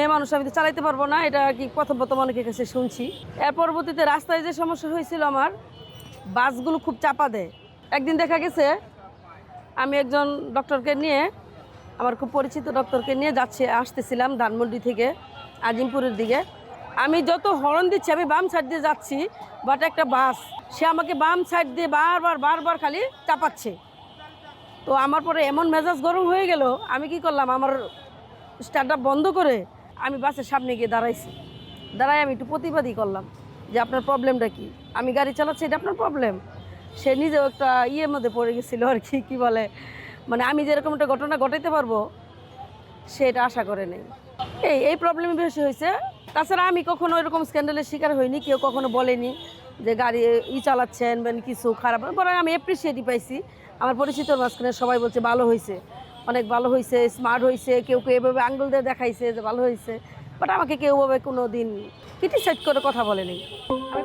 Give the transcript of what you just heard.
মেয়ে মানুষ, আমি তো চালাইতে পারব না, এটা কি প্রথম প্রথম অনেকের কাছে শুনছি। এর পরবর্তীতে রাস্তায় যে সমস্যা হয়েছিল আমার, বাসগুলো খুব চাপা দেয়। একদিন দেখা গেছে, আমি একজন ডক্টরকে নিয়ে, আমার খুব পরিচিত ডক্টরকে নিয়ে যাচ্ছি, আসতেছিলাম ধানমন্ডি থেকে, আজিমপুরের দিকে। আমি যত হরণ দিচ্ছি, আমি বাম সাইড দিয়ে যাচ্ছি বাট একটা বাস, সে আমাকে বাম সাইড দিয়ে বারবার বারবার খালি চাপাচ্ছে। তো আমার পরে এমন মেজাজ গরম হয়ে গেল, আমি কি করলাম, আমার স্টার্টটা বন্ধ করে আমি বাসের সামনে গিয়ে দাঁড়াইছি। দাঁড়াই আমি একটু প্রতিবাদী করলাম যে আপনার প্রবলেমটা কি? আমি গাড়ি চালাচ্ছি, এটা আপনার প্রবলেম? সে নিজেও একটা ইয়ের মধ্যে পড়ে গেছিল আর কি, কী বলে? মানে আমি যেরকম একটা ঘটনা ঘটাইতে পারব, সে এটা আশা করে নেই। এই এই প্রবলেম বেশি হয়েছে। তাছাড়া আমি কখনো এরকম স্ক্যান্ডালের শিকার হইনি, কেউ কখনো বলেনি যে গাড়ি ই চালাচ্ছেন বা কিছু খারাপ। বরং আমি অ্যাপ্রিসিয়েটই পাইছি। আমার পরিচিতর মাঝখানে সবাই বলছে ভালো হয়েছে অনেক ভালো হয়েছে স্মার্ট হয়েছে কেউ কেউ এভাবে আঙ্গুল দিয়ে দেখাইছে যে ভালো হয়েছে বাট আমাকে কেউভাবে কোনো দিন ক্রিটিসাইড করে কথা বলেনি। আমি